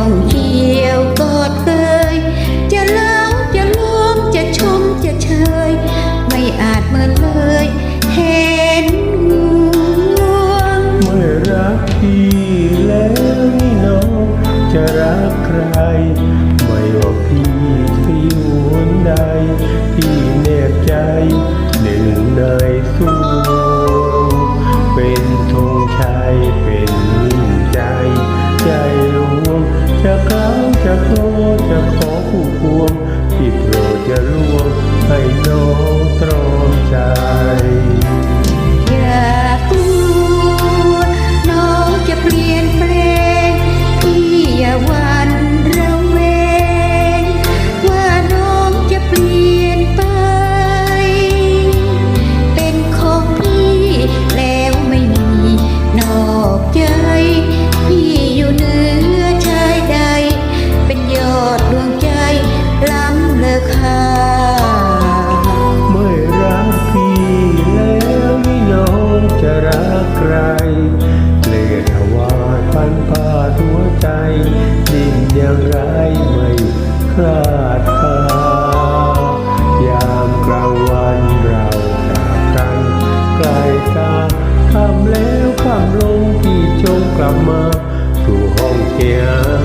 องเกี่ยวกอดเกยจะเล่าจะลวงจะชมจะเชย ไม่อาจเมินเลยเห็นห่วงเมื่อรักพี่แล้วนี่น้องจะรักใคร ใครเลถวายพันผ้าหัวใจดิ้นอย่างไรไม่คลาดคายามกลางวันเราจากกันไกลตาคำแล้วคำลงพี่จงกลับมาสู่ห้องเกียร์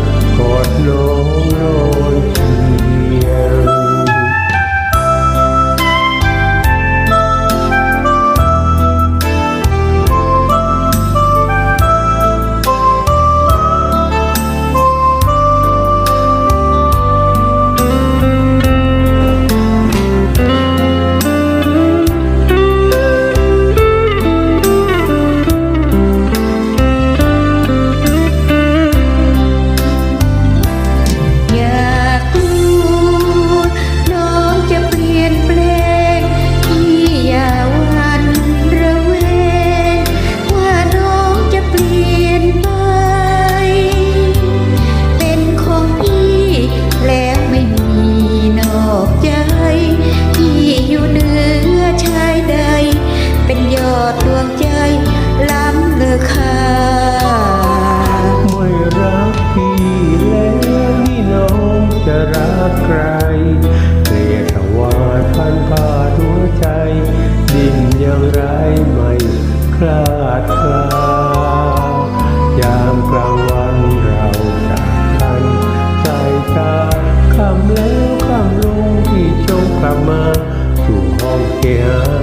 ามกลางวันเราจากกันใจตาคำแล้วคำลงที่จงกลับมาสู่ห้องเกียร์